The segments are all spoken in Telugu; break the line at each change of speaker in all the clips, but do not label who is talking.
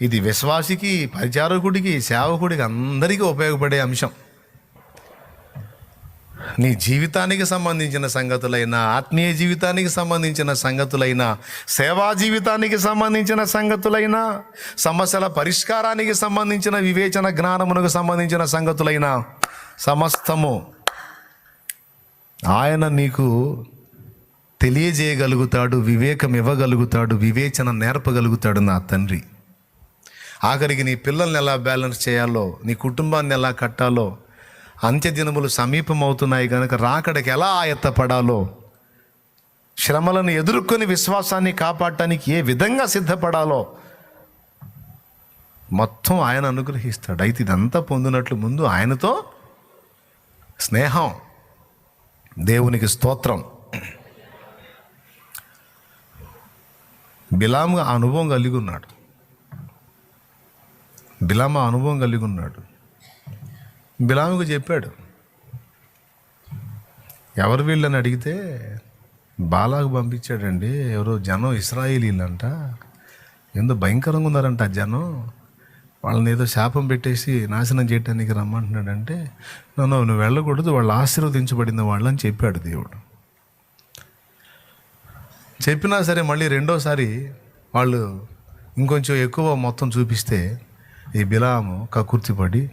ఇది విశ్వాసికి పరిచారకుడికి సేవకుడికి అందరికీ ఉపయోగపడే అంశం. నీ జీవితానికి సంబంధించిన సంగతులైన ఆత్మీయ జీవితానికి సంబంధించిన సంగతులైన సేవా జీవితానికి సంబంధించిన సంగతులైన సమస్యల పరిష్కారానికి సంబంధించిన వివేచన జ్ఞానమునకు సంబంధించిన సంగతులైన సమస్తము ఆయన నీకు తెలియజేయగలుగుతాడు వివేకం ఇవ్వగలుగుతాడు వివేచన నేర్పగలుగుతాడు నా తండ్రి. ఆఖరికి నీ పిల్లల్ని ఎలా బ్యాలెన్స్ చేయాలో నీ కుటుంబాన్ని ఎలా కట్టాలో అంత్యదినములు సమీపమవుతున్నాయి కనుక రాకడికి ఎలా ఆయత్తపడాలో శ్రమలను ఎదుర్కొని విశ్వాసాన్ని కాపాడటానికి ఏ విధంగా సిద్ధపడాలో మొత్తం ఆయన అనుగ్రహిస్తాడు. అయితే ఇదంతా పొందినట్లు ముందు ఆయనతో స్నేహం దేవునికి స్తోత్రం. బిలాముగా అనుభవం కలిగి ఉన్నాడు. బిలామ అనుభవం కలిగి ఉన్నాడు. బిలాముకు చెప్పాడు ఎవరు వీళ్ళని అడిగితే బాలాకు పంపించాడండి ఎవరో జనం ఇస్రాయిలీలంట ఎంతో భయంకరంగా ఉన్నారంట ఆ జనం వాళ్ళని ఏదో శాపం పెట్టేసి నాశనం చేయడానికి రమ్మంటున్నాడంటే నన్ను నువ్వు వెళ్ళకూడదు వాళ్ళు ఆశీర్వదించబడిన వాళ్ళని చెప్పాడు దేవుడు. చెప్పినా సరే మళ్ళీ రెండోసారి వాళ్ళు ఇంకొంచెం ఎక్కువ మొత్తం చూపిస్తే ఈ బిలాము కకుర్తిపడి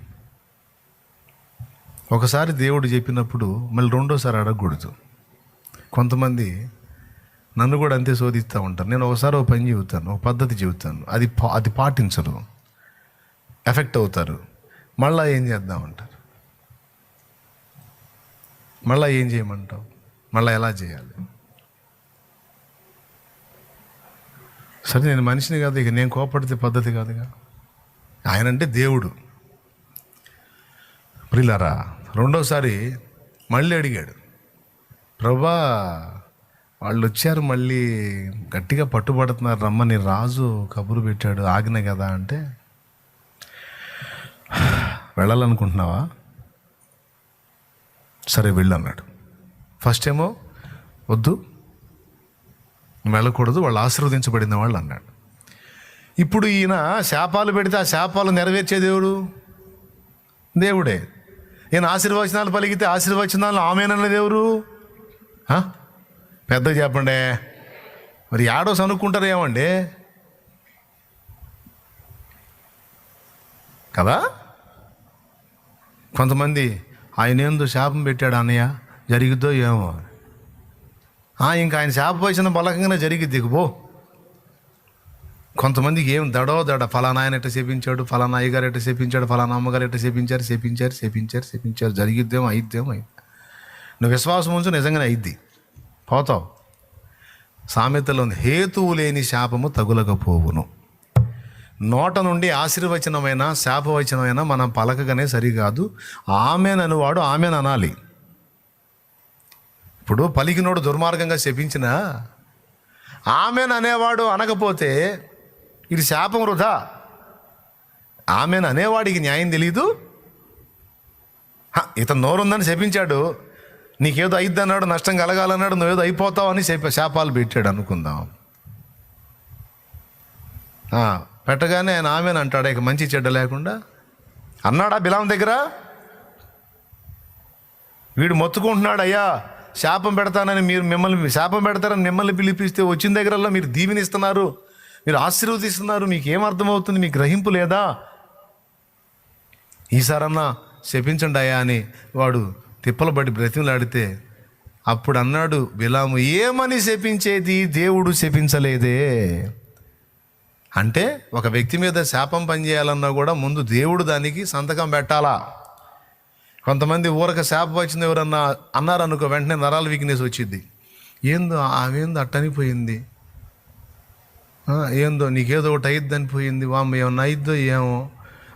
ఒకసారి దేవుడు చెప్పినప్పుడు మళ్ళీ రెండోసారి అడగకూడదు. కొంతమంది నన్ను కూడా అంతే శోధిస్తూ ఉంటారు. నేను ఒకసారి ఒక పని చెబుతాను ఒక పద్ధతి చెబుతాను. అది పా- అది పాటించరు. ఎఫెక్ట్ అవుతారు. మళ్ళీ ఏం చేద్దామంటారు మళ్ళీ ఏం చేయమంటావు? మళ్ళీ ఎలా చేయాలి? సరే నేను మనిషిని కాదు ఇక నేను కోపడితే పద్ధతి కాదుగా? ఆయన అంటే దేవుడు. ప్రిలరా రెండోసారి మళ్ళీ అడిగాడు ప్రభా వాళ్ళు వచ్చారు మళ్ళీ గట్టిగా పట్టుబడుతున్నారు రమ్మని రాజు కబురు పెట్టాడు ఆగిన కదా అంటే వెళ్ళాలనుకుంటున్నావా? సరే వెళ్ళు అన్నాడు ఫస్ట్ ఏమో వద్దు వెళ్ళకూడదు వాళ్ళు ఆశీర్వదించబడిన వాళ్ళు అన్నాడు. ఇప్పుడు ఈయన శాపాలు పెడితే ఆ శాపాలు నెరవేర్చే దేవుడు? దేవుడే. ఈయన ఆశీర్వచనాలు పలికితే ఆశీర్వచనాలు ఆమెనన్న దేవుడు? పెద్ద చెప్పండి మరి యాడోస్ అనుకుంటారు ఏమండి కదా? కొంతమంది ఆయన ఏందో శాపం పెట్టాడు అన్నయ్య జరిగిద్దో ఏమో ఇంకా ఆయన శాప వచ్చిన బలకంగానే జరిగిద్ది పో. కొంతమందికి ఏం దడో దడ ఫలానా ఆయన ఎట్ట చేపించాడు ఫలానా అయ్యగారు ఎట్ట చేపించాడు ఫలానా అమ్మగారు ఎట్ట చేపించారు చేపించారు చేపించారు చేపించారు జరిగిద్దేమో అయిద్దేం. అయింది నువ్వు విశ్వాసం ఉంచు నిజంగానే అయిద్ది. పోతావు. సామెతలో హేతువు లేని శాపము తగులకపోవును. నోట నుండి ఆశీర్వచనమైన శాపవచనమైన మనం పలకగానే సరికాదు ఆమెననువాడు ఆమెను అనాలి ఇప్పుడు పలికినోడు దుర్మార్గంగా శపించిన ఆమెను అనేవాడు అనకపోతే ఇది శాపం వృధా. ఆమెను అనేవాడికి న్యాయం తెలీదు. ఇతను నోరుందని శపించాడు. నీకేదో అయిద్ది అన్నాడు నష్టం కలగాలన్నాడు నువ్వేదో అయిపోతావు అని శాప శాపాలు పెట్టాడు అనుకుందాం. పెట్టగానే ఆయన ఆమెను అంటాడు ఇక మంచి చెడ్డ లేకుండా. అన్నాడా బిలాం దగ్గర? వీడు మొత్తుకుంటున్నాడు అయ్యా శాపం పెడతానని మీరు మిమ్మల్ని శాపం పెడతారని మిమ్మల్ని పిలిపిస్తే వచ్చిన దగ్గరలో మీరు దీవెనిస్తున్నారు. మీరు ఆశీర్వదిస్తున్నారు మీకు ఏం అర్థమవుతుంది మీకు గ్రహింపు లేదా? ఈసారన్నా శపించండి అయ్యా అని వాడు తిప్పలు పడి బ్రతిమలాడితే అప్పుడు అన్నాడు బిలాము ఏమని శపించేది? దేవుడు శపించలేదే. అంటే ఒక వ్యక్తి మీద శాపం పనిచేయాలన్నా కూడా ముందు దేవుడు దానికి సంతకం పెట్టాలా? కొంతమంది ఊరక శాపం వచ్చింది ఎవరన్నా అన్నారు అనుకో వెంటనే నరాల వీక్నెస్ వచ్చింది ఏందో ఆమెందో అట్టనిపోయింది. ఏందో నీకేదో ఒకటి అయిద్దని పోయింది వామ్మ ఏమన్నా అయిద్దో ఏమో.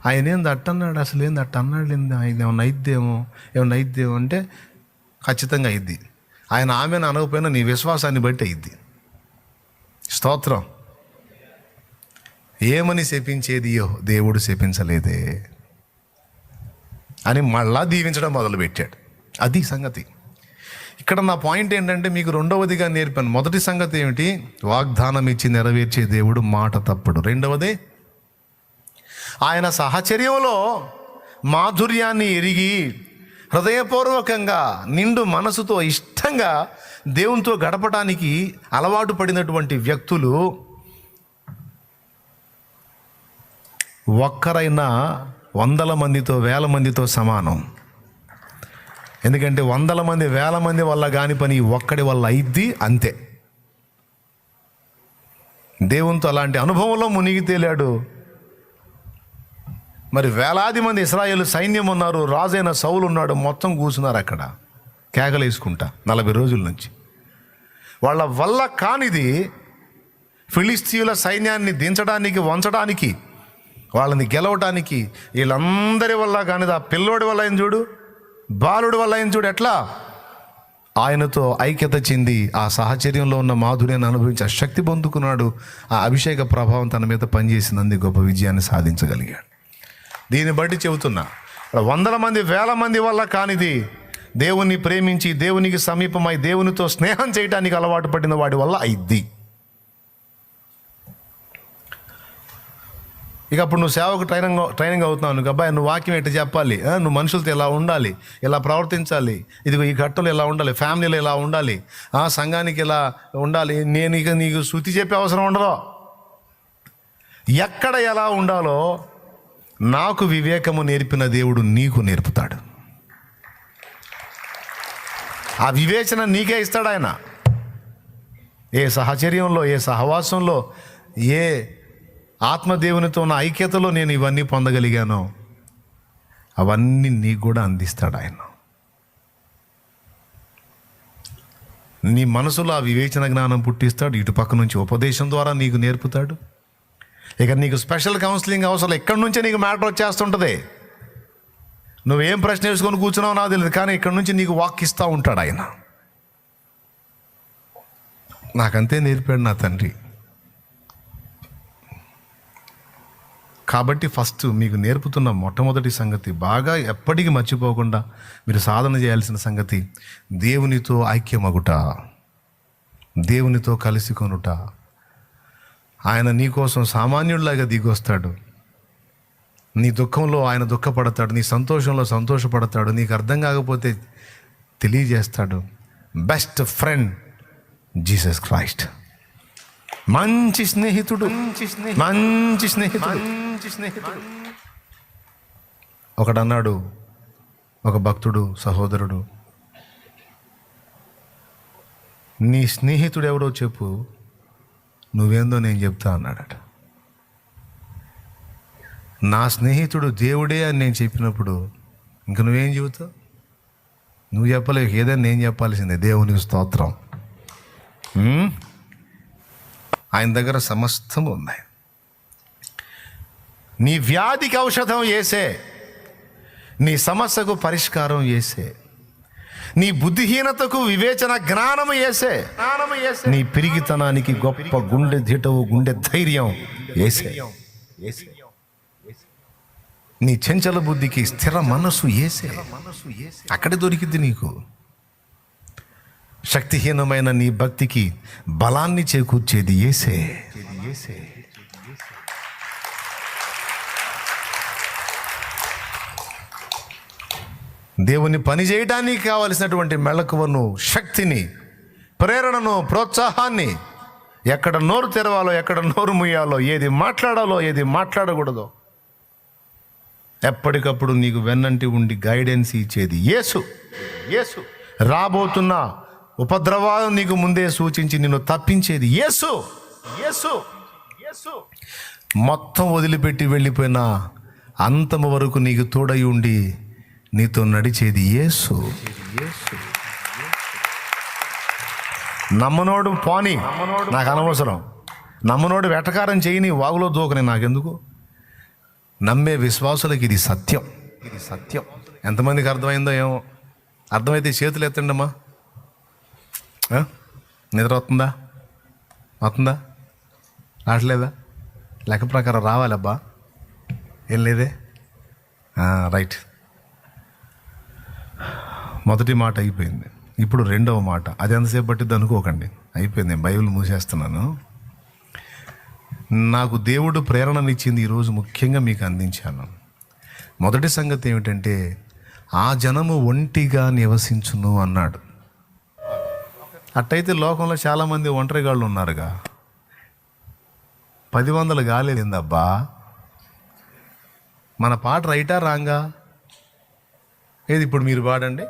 ఆయన ఏంది అట్టన్నాడు అసలు ఏంది అట్ట అన్నాడు ఏంది ఆయన ఏమన్నా అయిద్దేమో ఏమన్నా అయిద్దేమో అంటే ఖచ్చితంగా అయిద్ది. ఆయన ఆమెను అనకపోయినా నీ విశ్వాసాన్ని బట్టి అయిద్ది. స్తోత్రం. ఏమని శపించేది దేవుడు శపించలేదే. అని మళ్ళా దీవించడం మొదలుపెట్టాడు. అది సంగతి. ఇక్కడ నా పాయింట్ ఏంటంటే మీకు రెండవదిగా నేర్పాను. మొదటి సంగతి ఏమిటి? వాగ్దానం ఇచ్చి నెరవేర్చే దేవుడు మాట తప్పుడు. రెండవది ఆయన సహచర్యంలో మాధుర్యాన్ని ఎరిగి హృదయపూర్వకంగా నిండు మనసుతో ఇష్టంగా దేవునితో గడపడానికి అలవాటు పడినటువంటి వ్యక్తులు ఒక్కరైనా వందల మందితో వేల మందితో సమానం. ఎందుకంటే వందల మంది వేల మంది వల్ల కాని పని ఒక్కడి వల్ల అయిద్ది అంతే. దేవునితో అలాంటి అనుభవంలో మునిగి తేలాడు. మరి వేలాది మంది ఇస్రాయేల్ సైన్యం ఉన్నారు రాజైన సౌలు ఉన్నాడు మొత్తం కూర్చున్నారు అక్కడ. కేకలేసుకుంటా నలభై రోజుల నుంచి. వాళ్ళ వల్ల కానిది ఫిలిస్తీయుల సైన్యాన్ని దించడానికి వంచడానికి వాళ్ళని గెలవటానికి వీళ్ళందరి వల్ల కానిది ఆ పిల్లోడి వల్ల ఆయన చూడు? బాలుడు వల్ల ఆయన చూడు ఎట్లా? ఆయనతో ఐక్యత చెంది ఆ సాహచర్యంలో ఉన్న మాధుర్యాన్ని అనుభవించి ఆ శక్తి పొందుకున్నాడు. ఆ అభిషేక ప్రభావం తన మీద పనిచేసింది గొప్ప విజయాన్ని సాధించగలిగాడు. దీన్ని బట్టి చెబుతున్నా వందల మంది వేల మంది వల్ల కానిది దేవుణ్ణి ప్రేమించి దేవునికి సమీపమై దేవునితో స్నేహం చేయడానికి అలవాటు పడిన వాడి వల్ల అయిద్ది ఇక అప్పుడు నువ్వు సేవకు ట్రైనింగ్ ట్రైనింగ్ అవుతున్నావు నువ్వు అబ్బాయి నువ్వు వాక్యం ఎట్టు చెప్పాలి? నువ్వు మనుషులతో ఎలా ఉండాలి? ఇలా ప్రవర్తించాలి? ఇదిగో ఈ ఘట్టలు ఇలా ఉండాలి? ఫ్యామిలీలో ఎలా ఉండాలి? ఆ సంఘానికి ఇలా ఉండాలి? నేను ఇక నీకు శృతి చెప్పే అవసరం ఉండదు. ఎక్కడ ఎలా ఉండాలో నాకు వివేకము నేర్పిన దేవుడు నీకు నేర్పుతాడు. ఆ వివేచన నీకే ఇస్తాడు ఆయన. ఏ సహచర్యంలో ఏ సహవాసంలో ఏ ఆత్మదేవునితో ఉన్న ఐక్యతలో నేను ఇవన్నీ పొందగలిగాను. అవన్నీ నీకు కూడా అందిస్తాడు ఆయన. నీ మనసులో ఆ వివేచన జ్ఞానం పుట్టిస్తాడు. ఇటు పక్క నుంచి ఉపదేశం ద్వారా నీకు నేర్పుతాడు. ఇక నీకు స్పెషల్ కౌన్సిలింగ్ అవసరం. ఎక్కడి నుంచే నీకు మ్యాటర్ వచ్చేస్తుంటుంది? నువ్వేం ప్రశ్న వేసుకొని కూర్చున్నావు నాకు తెలియదు కానీ ఇక్కడి నుంచి నీకు వాక్ ఇస్తూ ఉంటాడు ఆయన. నాకంతే నేర్పాడు నా తండ్రి. కాబట్టి ఫస్ట్ మీకు నేర్పుతున్న మొట్టమొదటి సంగతి బాగా ఎప్పటికీ మర్చిపోకుండా మీరు సాధన చేయాల్సిన సంగతి దేవునితో ఐక్యమగుట. దేవునితో కలిసి కొనుట ఆయన నీకోసం సామాన్యుడిలాగా దిగొస్తాడు. నీ దుఃఖంలో ఆయన దుఃఖపడతాడు నీ సంతోషంలో సంతోషపడతాడు నీకు అర్థం కాకపోతే తెలియజేస్తాడు. బెస్ట్ ఫ్రెండ్ జీసస్ క్రైస్ట్ మంచి స్నేహితుడు. మంచి స్నేహితుడు. మంచి స్నేహితుడు. ఒకడన్నాడు ఒక భక్తుడు సహోదరుడు. నీ స్నేహితుడు ఎవరో చెప్పు నువ్వేందో నేను చెప్తా అన్నాడట. నా స్నేహితుడు దేవుడే అని నేను చెప్పినప్పుడు ఇంక నువ్వేం చెబుతావు? నువ్వు చెప్పలేవు ఏదైనా నేను చెప్పాల్సిందే. దేవునికి స్తోత్రం? ఆయన దగ్గర సమస్తం ఉన్నాయి. నీ వ్యాధికి ఔషధం వేసే నీ సమస్యకు పరిష్కారం వేసే నీ బుద్ధిహీనతకు వివేచన జ్ఞానము వేసే నీ పిరిగితనానికి గొప్ప గుండె దిటవు గుండె ధైర్యం వేసే. నీ చెంచల బుద్ధికి స్థిర మనసు ఏసే అక్కడ దొరికింది నీకు. శక్తిహీనమైన నీ భక్తికి బలాన్ని చేకూర్చేది ఏసే ఏసే దేవుని పని చేయడానికి కావలసినటువంటి మెళకువను శక్తిని ప్రేరణను ప్రోత్సాహాన్ని ఎక్కడ నోరు తెరవాలో ఎక్కడ నోరు ముయ్యాలో ఏది మాట్లాడాలో ఏది మాట్లాడకూడదో ఎప్పటికప్పుడు నీకు వెన్నంటి ఉండి గైడెన్స్ ఇచ్చేది యేసు. యేసు. రాబోతున్న ఉపద్రవాలు నీకు ముందే సూచించి నిన్ను తప్పించేది యేసు. యేసు. యేసు. మొత్తం వదిలిపెట్టి వెళ్ళిపోయిన అంతము వరకు నీకు తోడై ఉండి నీతో నడిచేది యేసు. నమ్మనోడు పోని నాకు అనవసరం. నమ్మనోడు వెటకారం చేయని వాగులో దూకని నాకెందుకు? నమ్మే విశ్వాసులకి ఇది సత్యం. ఇది సత్యం. ఎంతమందికి అర్థమైందో ఏమో? అర్థమైతే చేతులు ఎత్తండమ్మా. నిద్ర వస్తుందా? వస్తుందా? రావట్లేదా? లెక్క ప్రకారం రావాలబ్బా. ఏం లేదే? రైట్. మొదటి మాట అయిపోయింది. ఇప్పుడు రెండవ మాట. అది ఎంతసేపు పట్టిద్ది అనుకోకండి. అయిపోయింది నేను బైబిల్ మూసేస్తున్నాను. నాకు దేవుడు ప్రేరణనిచ్చింది ఈరోజు ముఖ్యంగా మీకు అందించాను. మొదటి సంగతి ఏమిటంటే ఆ జనము ఒంటిగా నివసించును అన్నాడు. అట్టయితే లోకంలో చాలామంది ఒంటరిగాళ్ళు ఉన్నారుగా. పది వందలు గాలేదబ్బా మన పాట రైటా రాంగా? ఏది ఇప్పుడు మీరు పాడండి?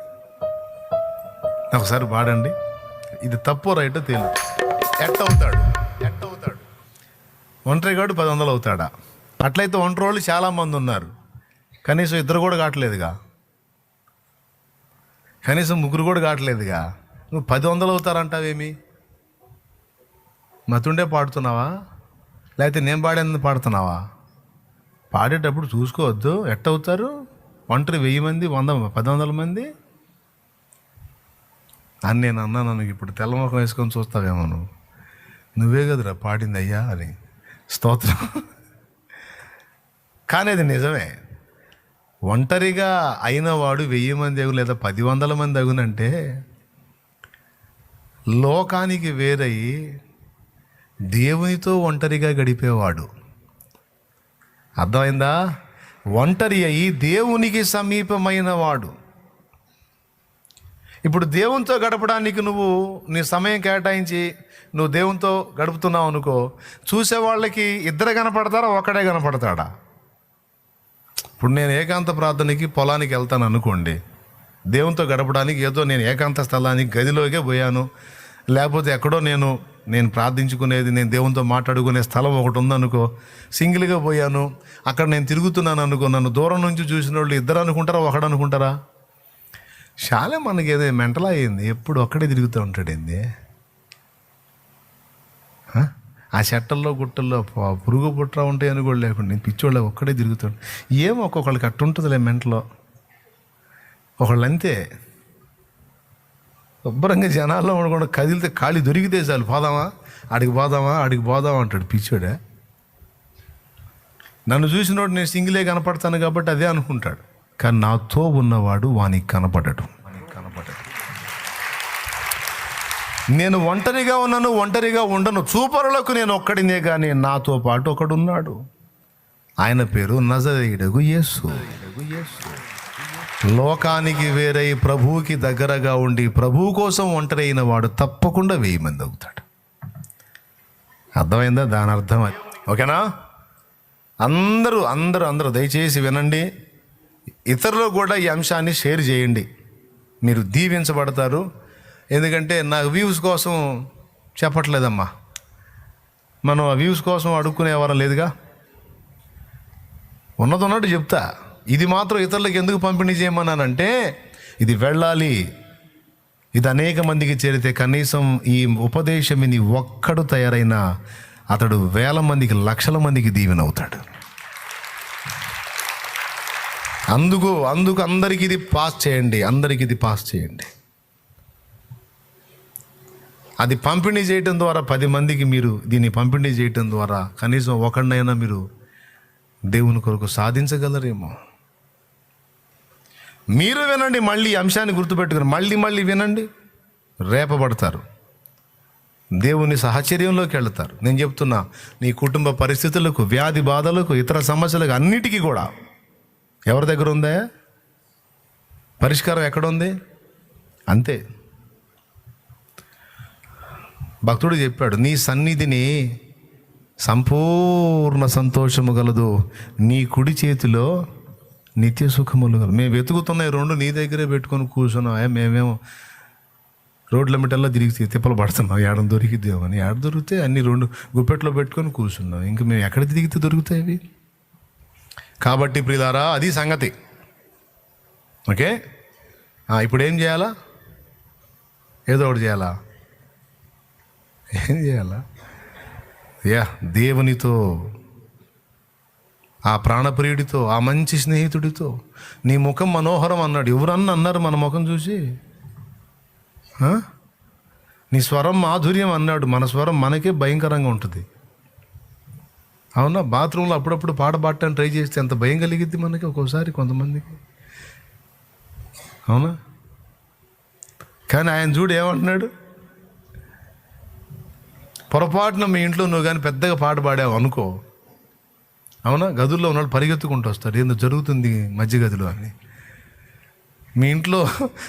ఒకసారి పాడండి. ఇది తప్పు రైటో తేలు ఎట్ట అవుతాడు ఎట్ట అవుతాడు ఒంటరిగాడు పది వందలు అవుతాడా? అట్లయితే ఒంటరి వాళ్ళు చాలామంది ఉన్నారు. కనీసం ఇద్దరు కూడా కావట్లేదుగా. కనీసం ముగ్గురు కూడా కావట్లేదుగా. నువ్వు పది వందలు అవుతారంటావేమి? మతుండే పాడుతున్నావా? లేకపోతే నేను పాడేందుకు పాడుతున్నావా? పాడేటప్పుడు చూసుకోవద్దు. ఎట్ట అవుతారు ఒంటరి వెయ్యి మంది వంద పది వందల మంది? అని నేను అన్నాను నాకు ఇప్పుడు తెల్లముఖం వేసుకొని చూస్తావేమో నువ్వు. నువ్వే కదరా పాడింది అయ్యా అని. స్తోత్రం. కానీ అది నిజమే. ఒంటరిగా అయినవాడు వెయ్యి మంది అగు లేదా పది వందల మంది అగునంటే లోకానికి వేరై దేవునితో ఒంటరిగా గడిపేవాడు. అర్థమైందా? ఒంటరి అయి దేవునికి సమీపమైన వాడు. ఇప్పుడు దేవునితో గడపడానికి నువ్వు నీ సమయం కేటాయించి నువ్వు దేవునితో గడుపుతున్నావు అనుకో చూసే వాళ్ళకి ఇద్దరు కనపడతారా ఒకడే కనపడతాడా? ఇప్పుడు నేను ఏకాంత ప్రార్థనకి పొలానికి వెళ్తాను అనుకోండి. దేవునితో గడపడానికి ఏదో నేను ఏకాంత స్థలానికి గదిలోకే పోయాను. లేకపోతే ఎక్కడో నేను నేను ప్రార్థించుకునేది నేను దేవునితో మాట్లాడుకునే స్థలం ఒకటి ఉందనుకో సింగిల్గా పోయాను. అక్కడ నేను తిరుగుతున్నాను అనుకో నన్ను దూరం నుంచి చూసిన వాళ్ళు ఇద్దరు అనుకుంటారా ఒకడు అనుకుంటారా? చాలా మనకి ఏదో మెంటల్ అయ్యింది. ఎప్పుడు ఒక్కడే తిరుగుతూ ఉంటాడండి ఆ? చెట్టల్లో గుట్టల్లో పురుగు పుట్ర అని కూడా లేకుండా నేను పిచ్చోళ్ళ ఒక్కడే తిరుగుతాడు ఏమో ఒక్కొక్కళ్ళకి అట్టుంటుందిలే మెంటలో. ఒకళ్ళు అంతే. శుభ్రంగా జనాల్లో ఉండకుండా కదిలితే ఖాళీ దొరికితే చాలు పోదామా? ఆడికి పోదామా? ఆడికి పోదామా? అంటాడు పిచ్చోడే. నన్ను చూసినోడు నేను సింగిలే కనపడతాను కాబట్టి అదే అనుకుంటాడు. కానీ నాతో ఉన్నవాడు వానికి కనపడడు. కనపడడు. నేను ఒంటరిగా ఉన్నాను ఒంటరిగా ఉండను. చూపరులకు నేను ఒక్కడినే కానీ నాతో పాటు ఒకడున్నాడు. ఆయన పేరు నజరేయుడగు యేసు. లోకానికి వేరై ప్రభువుకి దగ్గరగా ఉండి ప్రభువు కోసం ఒంటరైన వాడు తప్పకుండా వెయ్యి మంది అవుతాడు. అర్థమైందా? దాని అర్థం అది. ఓకేనా? అందరూ అందరూ అందరూ దయచేసి వినండి. ఇతరులు కూడా ఈ అంశాన్ని షేర్ చేయండి. మీరు దీవించబడతారు. ఎందుకంటే నా వ్యూస్ కోసం చెప్పట్లేదమ్మా. మనం ఆ వ్యూస్ కోసం అడుక్కునేవారం లేదుగా? ఉన్నది ఉన్నట్టు చెప్తా. ఇది మాత్రం ఇతరులకు ఎందుకు పంపిణీ చేయమన్నానంటే ఇది వెళ్ళాలి. ఇది అనేక మందికి చేరితే కనీసం ఈ ఉపదేశం విని ఒక్కడు తయారైన అతడు వేల మందికి లక్షల మందికి దీవెనవుతాడు. అందుకు అందుకు అందరికి ఇది పాస్ చేయండి అందరికి ఇది పాస్ చేయండి. అది పంపిణీ చేయటం ద్వారా పది మందికి మీరు దీన్ని పంపిణీ చేయటం ద్వారా కనీసం ఒకడినైనా మీరు దేవుని కొరకు సాధించగలరేమో. మీరు వినండి మళ్ళీ అంశాన్ని గుర్తుపెట్టుకుని మళ్ళీ మళ్ళీ వినండి. రేపబడతారు. దేవుని సహచర్యంలోకి వెళ్తారు. నేను చెప్తున్నా నీ కుటుంబ పరిస్థితులకు వ్యాధి బాధలకు ఇతర సమస్యలకు అన్నిటికీ కూడా. ఎవరి దగ్గర ఉందా? పరిష్కారం ఎక్కడుంది? అంతే. భక్తుడు చెప్పాడు నీ సన్నిధిని సంపూర్ణ సంతోషము గలదు. నీ కుడి చేతిలో నిత్య సుఖములు మేము వెతుకుతున్న రెండు నీ దగ్గరే పెట్టుకొని కూర్చున్నాం. మేమేమో రోడ్ల మిట్టల్లో తిరిగి తిప్పలు పడుతున్నాం. ఏడ దొరికిద్దాం అని. ఏడ దొరికితే అన్ని రెండు గుప్పెట్లో పెట్టుకొని కూర్చున్నాం. ఇంకా మేము ఎక్కడ తిరిగితే దొరుకుతాయి అవి? కాబట్టి ప్రియులారా అది సంగతి. ఓకే? ఇప్పుడు ఏం చేయాలా? ఏదో ఒకటి చేయాలా? ఏం చేయాలా? యా దేవునితో ఆ ప్రాణప్రియుడితో ఆ మంచి స్నేహితుడితో. నీ ముఖం మనోహరం అన్నాడు. ఎవరన్నా అన్నారు మన ముఖం చూసి? నీ స్వరం మాధుర్యం అన్నాడు. మన స్వరం మనకే భయంకరంగా ఉంటుంది. అవునా? బాత్రూంలో అప్పుడప్పుడు పాట పాడటానికి ట్రై చేస్తే ఎంత భయం కలిగిద్ది మనకి ఒక్కోసారి కొంతమందికి. అవునా? కానీ ఆయన చూడు ఏమంటున్నాడు? పొరపాటున మీ ఇంట్లో నువ్వు కానీ పెద్దగా పాట పాడావు అనుకో అవునా గదుల్లో ఉన్నాడు పరిగెత్తుకుంటూ వస్తాడు ఏందో జరుగుతుంది మధ్య గదిలో అని మీ ఇంట్లో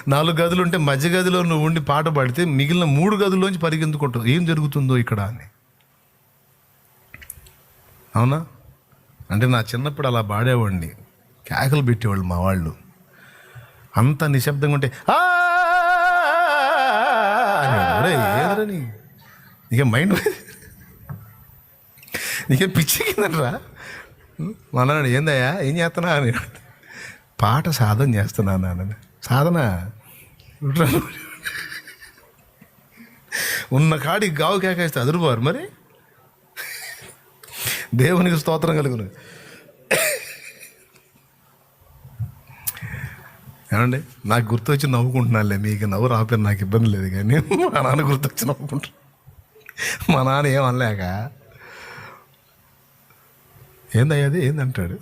నాలుగు గదులు ఉంటే మధ్య గదిలో నువ్వు ఉండి పాట పాడితే మిగిలిన మూడు గదుల్లోంచి పరిగెత్తుకుంటావు ఏం జరుగుతుందో ఇక్కడ అని అవునా అంటే నా చిన్నప్పుడు అలా పాడేవాడిని కేకలు పెట్టేవాళ్ళు మా వాళ్ళు అంత నిశ్శబ్దంగా ఉంటే ఏదరని ఇక నీకే మైండ్ నీకే పిచ్చి కిందరా మన్నాడు ఏందయ్యా? ఏం చేస్తున్నా అని. పాట సాధన చేస్తున్నాను నాన్న. సాధన. ఉన్న కాడికి గావు కేకేస్తే అదురుపోరు మరి. దేవునికి స్తోత్రం కలుగును. ఏమండి? నాకు గుర్తొచ్చి నవ్వుకుంటున్నానులే. మీకు నవ్వు రాకపోయినా నాకు ఇబ్బంది లేదు కానీ మా నాన్న గుర్తొచ్చి నవ్వుకుంటున్నాను మా నాన్న ఏమనలేక ఏందయ్యాది ఏందంటాడు?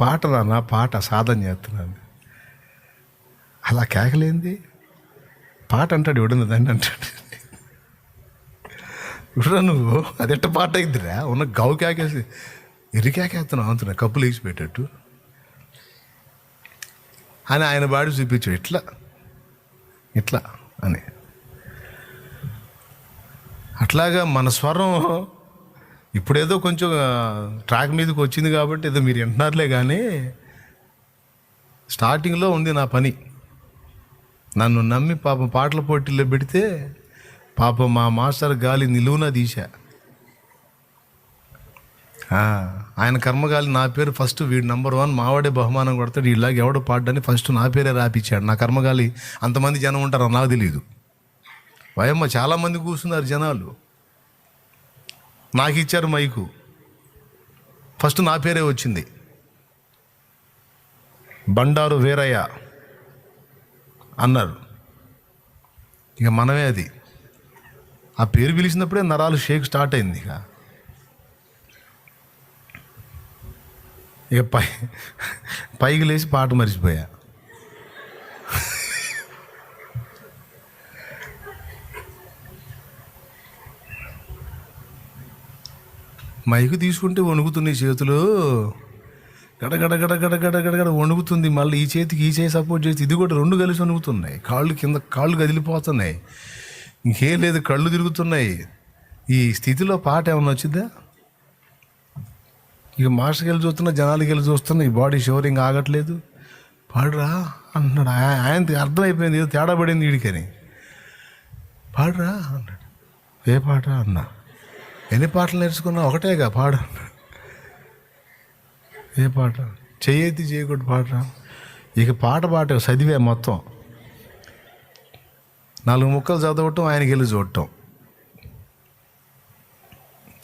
పాట నాన్న పాట సాధన చేస్తున్నాను. అలా కేకలేంది? పాట అంటాడు ఎవడున్న దాన్ని అంటాడు. ఇప్పుడు నువ్వు? అదెట్ట పాట అయిందిరా ఉన్న గవు కేకేసి ఇరికేకేస్తున్నావు అంటున్నా కప్పులు వేసి పెట్టట్టు. అని ఆయన బాడి చూపించాడు ఇట్లా ఇట్లా అని. అట్లాగా మన స్వరం ఇప్పుడేదో కొంచెం ట్రాక్ మీదకి వచ్చింది కాబట్టి ఏదో మీరు వింటున్నారులే కానీ స్టార్టింగ్లో ఉంది నా పని. నన్ను నమ్మి పాపం పాటల పోటీల్లో పెడితే పాపం మా మాస్టర్ గాలి నిలువున తీశా. ఆయన కర్మగాలి నా పేరు ఫస్ట్ వీడు నంబర్ వన్ మావాడే బహుమానం కొడతాడు. ఇలాగ ఎవడు పాడ్డని ఫస్ట్ నా పేరే రాపిచ్చాడు. నా కర్మగాలి అంతమంది జనం ఉంటారో నాకు తెలియదు వయమ్మ చాలామంది కూర్చున్నారు జనాలు. నాకు ఇచ్చారు మైకు. ఫస్ట్ నా పేరే వచ్చింది. బండారు వీరయ్య అన్నారు. ఇక మనమే అది. ఆ పేరు పిలిచినప్పుడే నరాలు షేక్ స్టార్ట్ అయింది ఇక. ఇక పై పైకి లేచి పాట మర్చిపోయా. మైకు తీసుకుంటే వణుకుతుంది చేతులు. గడగడ గడగడ గడగడ గడ వణుకుతుంది. మళ్ళీ ఈ చేతికి ఈ చేయి సపోర్ట్ చేసి ఇది కూడా రెండు కలిసి వణుకుతున్నాయి. కాళ్ళు కింద కాళ్ళు కదిలిపోతున్నాయి. ఇంకేం లేదు కళ్ళు తిరుగుతున్నాయి. ఈ స్థితిలో పాట ఏమన్నా వచ్చిందా? ఇక మాస్టర్కి వెళ్ళి చూస్తున్నా జనాలకి వెళ్ళి చూస్తున్నా ఈ బాడీ షోరింగ్ ఆగట్లేదు. పాడురా అంటున్నాడు ఆయనకి అర్థమైపోయింది ఏదో తేడా పడింది వీడికని పాడురా అన్నాడు. ఏ పాట అన్నా? ఎన్ని పాటలు నేర్చుకున్నా ఒకటేగా పాడు. ఏ పాట? చెయ్యెత్తి చేయకూడదు పాడరా ఇక పాట పాట చదివే మొత్తం. నాలుగు ముక్కలు చదవటం ఆయనకి వెళ్ళి చూడటం.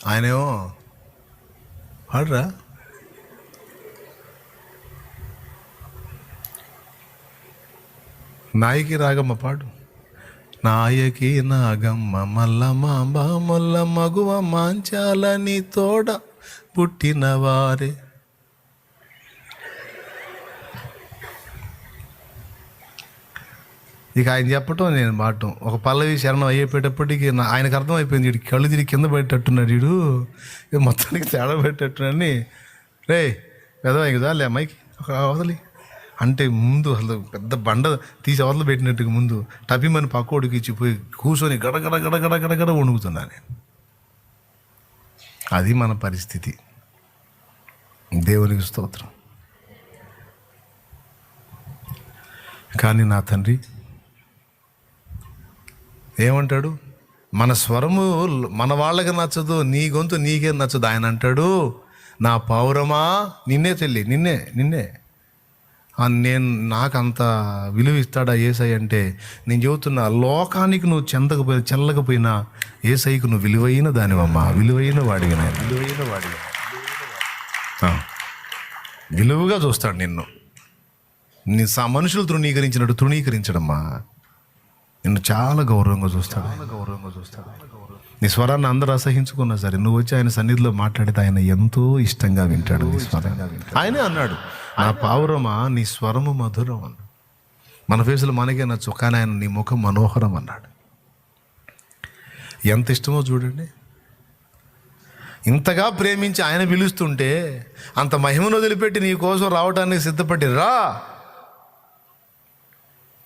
ఆయనేమో పాడరా. నాయకి రాగమ్మ పాడు. నాయకి నాగమ్మ మల్లమ్మ మల్ల మగువ మాంచాలని తోడ పుట్టినవారే ఇక ఆయన చెప్పటం నేను పాడటం ఒక పల్లవి శరణం అయ్యేటప్పటికి నా ఆయనకు అర్థమైపోయింది వీడు కళ్ళు తిరిగి కింద పెట్టేట్టున్నాడు వీడు. ఇక మొత్తానికి తేడా పెట్టేట్టునని రే పెదవా కదా లే అమ్మాయికి ఒక వదిలి. అంటే ముందు అసలు పెద్ద బండ తీసి అవతలు పెట్టినట్టుగా ముందు టపిమని పక్కోడికి ఇచ్చిపోయి కూర్చొని గడగడ గడగడ గడగడ వణుకుతున్నా నేను. అది మన పరిస్థితి. దేవునికి స్తోత్రం. కానీ నా తండ్రి ఏమంటాడు? మన స్వరము మన వాళ్ళకి నచ్చదు నీ గొంతు నీకే నచ్చదు. ఆయన అంటాడు నా పౌరమా నిన్నే చెల్లి నిన్నే నిన్నే. నేను నాకు అంత విలువ ఇస్తాడా ఏసై అంటే నేను చెబుతున్నా లోకానికి నువ్వు చెందకపోయినా చెల్లకపోయినా ఏసైకు నువ్వు విలువైన దానివమ్మా. విలువైన వాడిగా. విలువైన వాడిగా. విలువగా చూస్తాడు నిన్ను. నీ సా మనుషులు తృణీకరించినట్టు తృణీకరించడమ్మా. నిన్ను చాలా గౌరవంగా చూస్తాడు. గౌరవంగా చూస్తాడు. నీ స్వరాన్ని అందరూ అసహించుకున్నా సరే నువ్వు వచ్చి ఆయన సన్నిధిలో మాట్లాడితే ఆయన ఎంతో ఇష్టంగా వింటాడు నీ స్వరంగా ఆయనే అన్నాడు నా పావురమా నీ స్వరము మధురం అన్నాడు. మన ఫేసులు మనకే నచ్చు కానీ ఆయన నీ ముఖం మనోహరం అన్నాడు. ఎంత ఇష్టమో చూడండి. ఇంతగా ప్రేమించి ఆయన పిలుస్తుంటే అంత మహిమను వదిలిపెట్టి నీ కోసం రావడానికి సిద్ధపడి రా.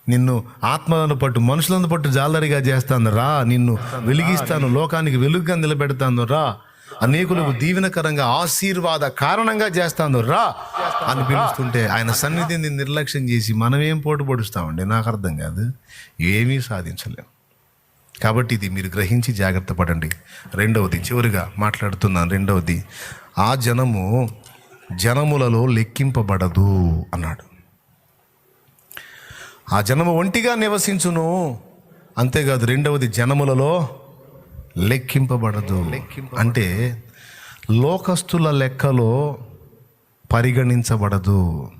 నిన్ను ఆత్మలను పట్టు మనుషులను పట్టు జాలరిగా చేస్తాను రా. నిన్ను వెలిగిస్తాను లోకానికి వెలుగుగా నిలబెడతాను రా. అనేకులకు దీవెనకరంగా ఆశీర్వాద కారణంగా చేస్తాను. రా అని పిలుస్తుంటే ఆయన సన్నిధిని నిర్లక్ష్యం చేసి మనం ఏం పోటు పొడుస్తామండి నాకు అర్థం కాదు. ఏమీ సాధించలేం. కాబట్టి ఇది మీరు గ్రహించి జాగ్రత్త పడండి. రెండవది చివరిగా మాట్లాడుతున్నాను. రెండవది ఆ జనము జనములలో లెక్కింపబడదు అన్నాడు. ఆ జనము ఒంటిగా నివసించును. అంతేకాదు రెండవది జనములలో లెక్కింపబడదు. అంటే లోకస్తుల లెక్కలో పరిగణించబడదు.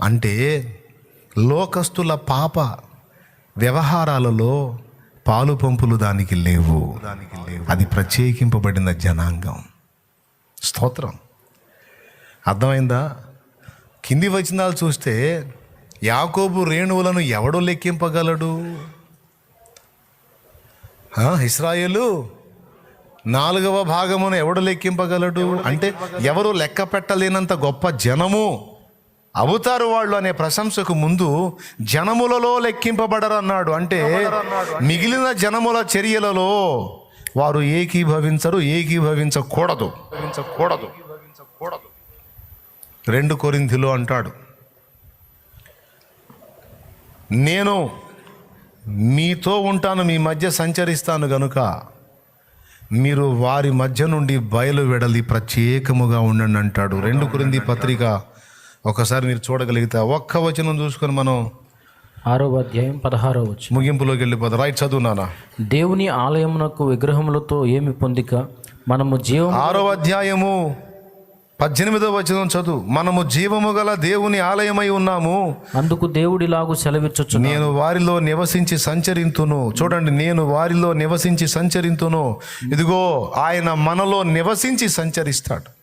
అంటే లోకస్తుల పాప వ్యవహారాలలో పాలు పంపులు దానికి లేవు. దానికి లేవు అది ప్రత్యేకింపబడిన జనాంగం. స్తోత్రం. అర్థమైందా? కింది వచనాలు చూస్తే యాకోబు రేణువులను ఎవడో లెక్కింపగలడు? ఇస్రాయేలు నాలుగవ భాగమును ఎవడు లెక్కింపగలడు? అంటే ఎవరు లెక్క పెట్టలేనంత గొప్ప జనము అవుతారు వాళ్ళు అనే ప్రశంసకు ముందు జనములలో లెక్కింపబడరన్నాడు. అంటే మిగిలిన జనముల చర్యలలో వారు ఏకీభవించరు ఏకీభవించకూడదు. భవించకూడదు రెండు కొరింథీలో అంటాడు. నేను మీతో ఉంటాను మీ మధ్య సంచరిస్తాను గనుక మీరు వారి మధ్య నుండి బయలు వెడలి ప్రత్యేకముగా ఉండండి అంటాడు. రెండు కొరింది పత్రిక ఒకసారి మీరు చూడగలిగితే ఒక్క వచనం చూసుకొని మనం
ఆరో అధ్యాయం పదహారో వచ్చు
ముగింపులోకి వెళ్ళిపోతాం రైట్ చదువునానా
దేవుని ఆలయమునకు విగ్రహములతో ఏమి పొందిక? మనము జీవం
ఆరో అధ్యాయము పద్దెనిమిదో వచనం చదువు. మనము జీవము గల దేవుని ఆలయమై ఉన్నాము.
అందుకు దేవుడిలాగు సెలవిచ్చొచ్చు
నేను వారిలో నివసించి సంచరింతును. చూడండి నేను వారిలో నివసించి సంచరింతును. ఇదిగో ఆయన మనలో నివసించి సంచరిస్తాడు.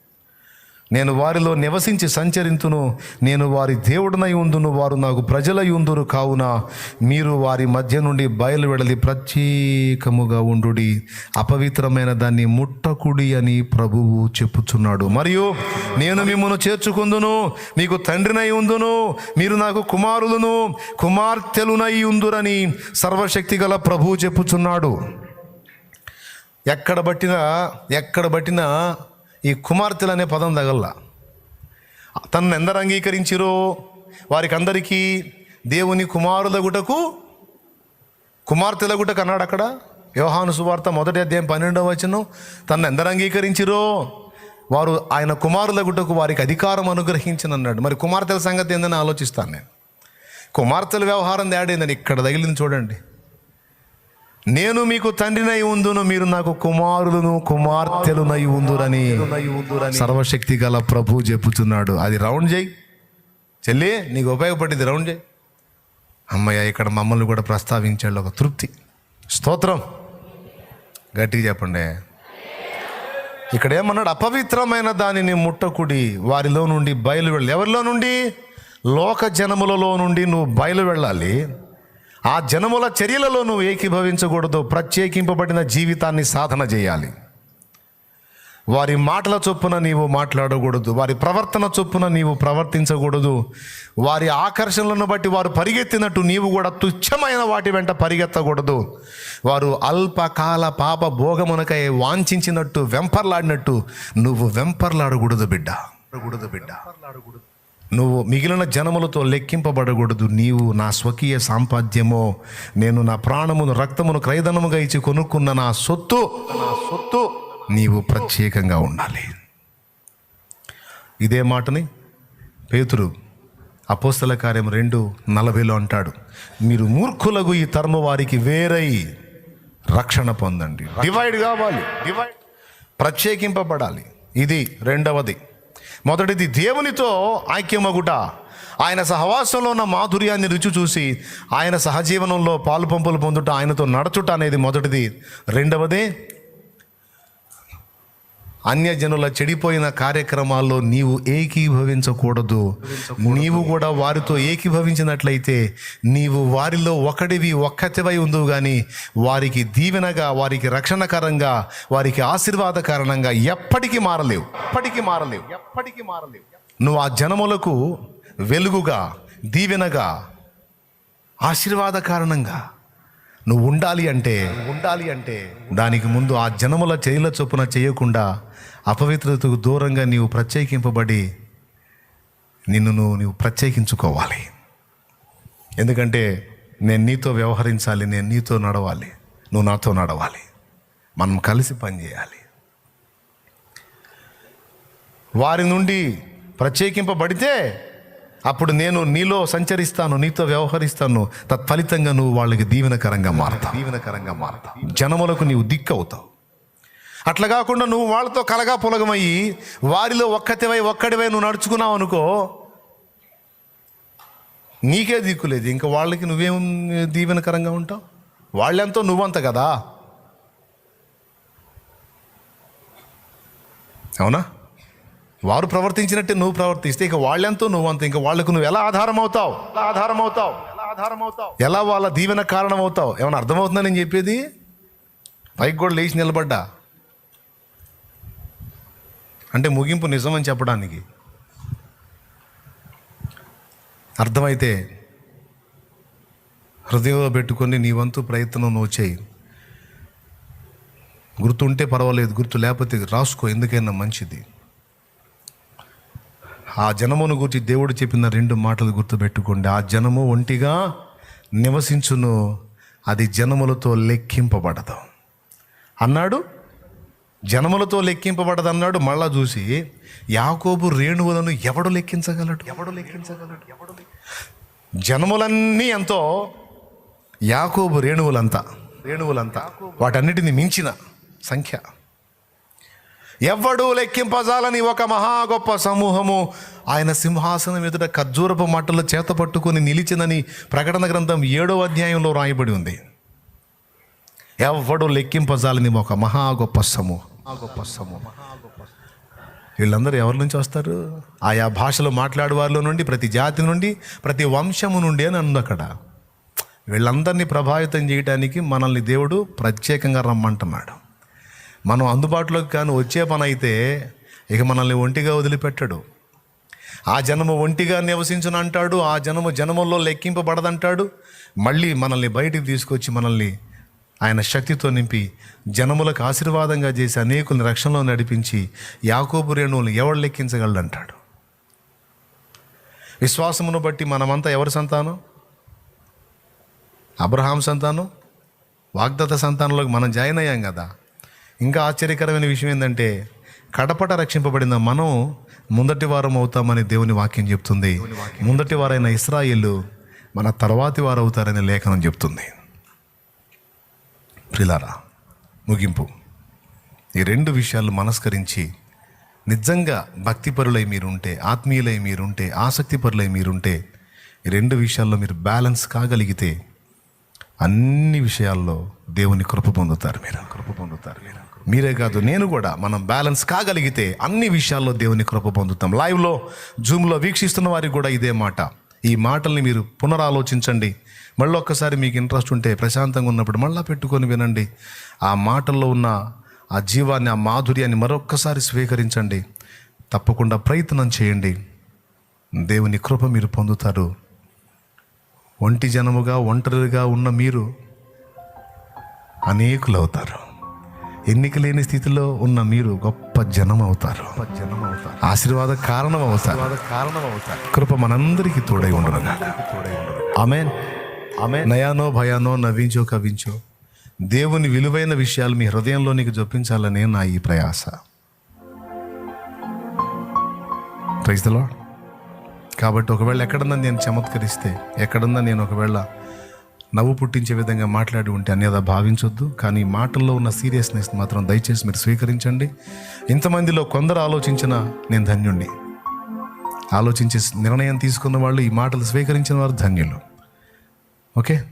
నేను వారిలో నివసించి సంచరింతును. నేను వారి దేవుడనై ఉందును వారు నాకు ప్రజలై ఉందును కావున మీరు వారి మధ్య నుండి బయలు వెడలి ప్రత్యేకముగా ఉండుడి. అపవిత్రమైన దాన్ని ముట్టకుడి అని ప్రభువు చెప్పుచున్నాడు. మరియు నేను మిమ్మల్ని చేర్చుకుందును. మీకు తండ్రినై ఉందును మీరు నాకు కుమారులను. కుమార్తెలునై ఉందురని సర్వశక్తి గల ప్రభువు చెప్పుచున్నాడు. ఎక్కడ బట్టినా ఎక్కడ బట్టినా ఈ కుమార్తెలు అనే పదం తగల్లా. తనను ఎందరు అంగీకరించిరో? వారికి అందరికీ దేవుని కుమారులగుటకు కుమార్తెలగుటకు అన్నాడు అక్కడ. యోహాను సువార్త మొదటి అధ్యాయం పన్నెండవ వచనం. తనను ఎందరు అంగీకరించిరో? వారు ఆయన కుమారులగుటకు వారికి అధికారం అనుగ్రహించనన్నాడు. మరి కుమార్తెల సంగతి ఏందని ఆలోచిస్తాను నేను. కుమార్తెల వ్యవహారం తేడేందని ఇక్కడ తగిలింది చూడండి. నేను మీకు తండ్రినై ఉందును మీరు నాకు కుమారులను కుమార్తెలునై ఉందురని. సర్వశక్తి గల ప్రభు చెప్పుతున్నాడు అది రౌండ్ చేయి. చెల్లి నీకు ఉపయోగపడింది రౌండ్ చేయి. అమ్మయ్య ఇక్కడ మమ్మల్ని కూడా ప్రస్తావించాడు ఒక తృప్తి. స్తోత్రం. గట్టిగా చెప్పండి. ఇక్కడ ఏమన్నాడు? అపవిత్రమైన దానిని ముట్టకుడి. వారిలో నుండి బయలు వెళ్ళి ఎవరిలో నుండి? లోక జనములలో నుండి నువ్వు బయలు వెళ్ళాలి. ఆ జనముల చర్యలలో నువ్వు ఏకీభవించకూడదు. ప్రత్యేకింపబడిన జీవితాన్ని సాధన చేయాలి. వారి మాటల చొప్పున నీవు మాట్లాడకూడదు. వారి ప్రవర్తన చొప్పున నీవు ప్రవర్తించకూడదు. వారి ఆకర్షణలను బట్టి వారు పరిగెత్తినట్టు నీవు కూడా తుచ్చమైన వాటి వెంట పరిగెత్తకూడదు. వారు అల్పకాల పాప భోగమునకై వాంఛించినట్టు వెంపర్లాడినట్టు నువ్వు వెంపర్లాడకూడదు బిడ్డ. కూడదు బిడ్డ. నువ్వు మిగిలిన జనములతో లెక్కింపబడకూడదు. నీవు నా స్వకీయ సాంపాద్యమో నేను నా ప్రాణమును రక్తమును క్రయధనముగా ఇచ్చి కొనుక్కున్న నా సొత్తు నా సొత్తు నీవు ప్రత్యేకంగా ఉండాలి. ఇదే మాటని పేతురు అపోస్తల కార్యం రెండు నలభైలో అంటాడు. మీరు మూర్ఖులకు ఈ తరము వారికి వేరై రక్షణ పొందండి. డివైడ్ కావాలి. డివైడ్ ప్రత్యేకింపబడాలి. ఇది రెండవది. మొదటిది దేవునితో ఐక్యమగుట. ఆయన సహవాసంలో ఉన్న మాధుర్యాన్ని రుచి చూసి ఆయన సహజీవనంలో పాలు పంపులు పొందుట ఆయనతో నడచుట అనేది మొదటిది. రెండవది అన్యజనుల చెడిపోయిన కార్యక్రమాల్లో నీవు ఏకీభవించకూడదు. నీవు కూడా వారితో ఏకీభవించినట్లయితే నీవు వారిలో ఒకటివి ఒక్కతివై ఉందువు కానీ వారికి దీవెనగా వారికి రక్షణకరంగా వారికి ఆశీర్వాద కారణంగా ఎప్పటికీ మారలేవు. ఎప్పటికీ మారలేవు. ఎప్పటికీ మారలేవు. నువ్వు ఆ జనములకు వెలుగుగా దీవెనగా ఆశీర్వాద కారణంగా నువ్వు ఉండాలి అంటే ఉండాలి అంటే దానికి ముందు ఆ జనముల చేయుల చొప్పున చేయకుండా అపవిత్రతకు దూరంగా నీవు ప్రత్యేకింపబడి నిన్ను నువ్వు నీవు ప్రత్యేకించుకోవాలి. ఎందుకంటే నేను నీతో వ్యవహరించాలి నేను నీతో నడవాలి నువ్వు నాతో నడవాలి. మనం కలిసి పనిచేయాలి వారి నుండి ప్రత్యేకింపబడితే అప్పుడు నేను నీలో సంచరిస్తాను నీతో వ్యవహరిస్తాను. తత్ఫలితంగా నువ్వు వాళ్ళకి దీవెనకరంగా మారతావు. దీవెనకరంగా మారతావు. జనములకు నీవు దిక్కు అవుతావు అట్లా కాకుండా నువ్వు వాళ్ళతో కలగా పొలగమయ్యి వారిలో ఒక్కతివై ఒక్కడివై నువ్వు నడుచుకున్నావు అనుకో నీకే దిక్కులేదు ఇంకా వాళ్ళకి నువ్వేం దీవెనకరంగా ఉంటావు? వాళ్ళెంతో నువ్వంత కదా? అవునా? వారు ప్రవర్తించినట్టే నువ్వు ప్రవర్తిస్తే ఇక వాళ్ళెంతో నువ్వంత ఇంకా వాళ్ళకు నువ్వు ఎలా ఆధారం అవుతావు ఎలా ఆధారం అవుతావు ఎలా ఆధారం అవుతావు ఎలా వాళ్ళ దీవెన కారణం అవుతావు ఏమైనా అర్థమవుతుందా నేను చెప్పేది? పైకి కూడా లేచి నిలబడ్డా? అంటే ముగింపు నిజమని చెప్పడానికి. అర్థమైతే హృదయంలో పెట్టుకొని నీ వంతు ప్రయత్నం నువ్వు చేయి. గుర్తుంటే పర్వాలేదు గుర్తు లేకపోతే రాసుకో ఎందుకైనా మంచిది. ఆ జనమును గురించి దేవుడు చెప్పిన రెండు మాటలు గుర్తుపెట్టుకోండి. ఆ జనము ఒంటిగా నివసించును అది జనములతో లెక్కింపబడదు. అన్నాడు? జనములతో లెక్కింపబడదు అన్నాడు. మళ్ళా చూసి యాకోబు రేణువులను ఎవడు లెక్కించగలడు? ఎవడు లెక్కించగలడు? ఎవడు జనములన్నీ ఎంతో యాకోబు రేణువులంతా రేణువులంతా వాటన్నిటిని మించిన సంఖ్య. ఎవ్వడు లెక్కింపజాలని ఒక మహా గొప్ప సమూహము. ఆయన సింహాసనం ఎదుట ఖర్జూరపు మట్టలు చేత పట్టుకొని నిలిచిందని ప్రకటన గ్రంథం ఏడో అధ్యాయంలో రాయబడి ఉంది. ఎవ్వడు లెక్కింపజాలని ఒక మహా గొప్ప సమూహం. గొప్ప సమూహం. వీళ్ళందరూ ఎవరి నుంచి వస్తారు? ఆయా భాషలు మాట్లాడే వారిలో నుండి ప్రతి జాతి నుండి ప్రతి వంశము నుండి అని అంది అక్కడ. వీళ్ళందరినీ ప్రభావితం చేయడానికి మనల్ని దేవుడు ప్రత్యేకంగా రమ్మంటున్నాడు. మనం అందుబాటులోకి కానీ వచ్చే పని అయితే ఇక మనల్ని ఒంటిగా వదిలిపెట్టడు. ఆ జనము ఒంటిగా నివసించను అంటాడు ఆ జనము జనముల్లో లెక్కింపబడదంటాడు. మళ్ళీ మనల్ని బయటికి తీసుకొచ్చి మనల్ని ఆయన శక్తితో నింపి జనములకు ఆశీర్వాదంగా చేసి అనేకుల్ని రక్షణలో నడిపించి యాకోబు రేణువులు ఎవడు లెక్కించగలడు అంటాడు విశ్వాసమును బట్టి మనమంతా ఎవరి సంతానం? అబ్రహాం సంతానం? వాగ్దత్త సంతానంలోకి మనం జాయిన్ అయ్యాం కదా. ఇంకా ఆశ్చర్యకరమైన విషయం ఏంటంటే కడపట రక్షింపబడిన మనం ముందటి వారం అవుతామని దేవుని వాక్యం చెప్తుంది. ముందటి వారైన ఇస్రాయిల్ మన తర్వాతి వారు అవుతారని లేఖనం చెప్తుంది. ప్రిలారా ముగింపు. ఈ రెండు విషయాలు మనస్కరించి నిజంగా భక్తిపరులై మీరుంటే ఆత్మీయులై మీరుంటే ఆసక్తిపరులై మీరుంటే ఈ రెండు విషయాల్లో మీరు బ్యాలెన్స్ కాగలిగితే అన్ని విషయాల్లో దేవుని కృప పొందుతారు మీరు కృప పొందుతారు మీరు మీరే కాదు నేను కూడా మనం బ్యాలెన్స్ కాగలిగితే అన్ని విషయాల్లో దేవుని కృప పొందుతాం. లైవ్లో జూమ్లో వీక్షిస్తున్న వారికి కూడా ఇదే మాట. ఈ మాటల్ని మీరు పునరాలోచించండి. మళ్ళీ ఒక్కసారి మీకు ఇంట్రెస్ట్ ఉంటే ప్రశాంతంగా ఉన్నప్పుడు మళ్ళీ పెట్టుకొని వినండి. ఆ మాటల్లో ఉన్న ఆ జీవాన్ని ఆ మాధుర్యాన్ని మరొక్కసారి స్వీకరించండి. తప్పకుండా ప్రయత్నం చేయండి. దేవుని కృప మీరు పొందుతారు. ఒంటి జనముగా ఒంటరిగా ఉన్న మీరు అనేకులు అవుతారు ఎన్నిక లేని స్థితిలో ఉన్న మీరు గొప్ప జనం అవుతారు జనం అవుతారు ఆశీర్వాద కారణం అవుతారు కారణం అవుతారు కృప మనందరికీ తోడై ఉండదు ఆమె ఆమె నయానో భయానో నవ్వించో కవించో దేవుని విలువైన విషయాలు మీ హృదయంలో నీకు జొప్పించాలనే నా ఈ ప్రయాస. ప్రైజ్ ద కాబట్టి ఒకవేళ ఎక్కడన్నా నేను చమత్కరిస్తే ఎక్కడన్నా నేను ఒకవేళ నవ్వు పుట్టించే విధంగా మాట్లాడి ఉంటే అన్యదా భావించొద్దు. కానీ ఈ మాటల్లో ఉన్న సీరియస్నెస్ మాత్రం దయచేసి మీరు స్వీకరించండి. ఇంతమందిలో కొందరు ఆలోచించిన నేను ధన్యుణ్ణి. ఆలోచించి నిర్ణయం తీసుకున్న వాళ్ళు ఈ మాటలు స్వీకరించిన వారు ధన్యులు. ఓకే?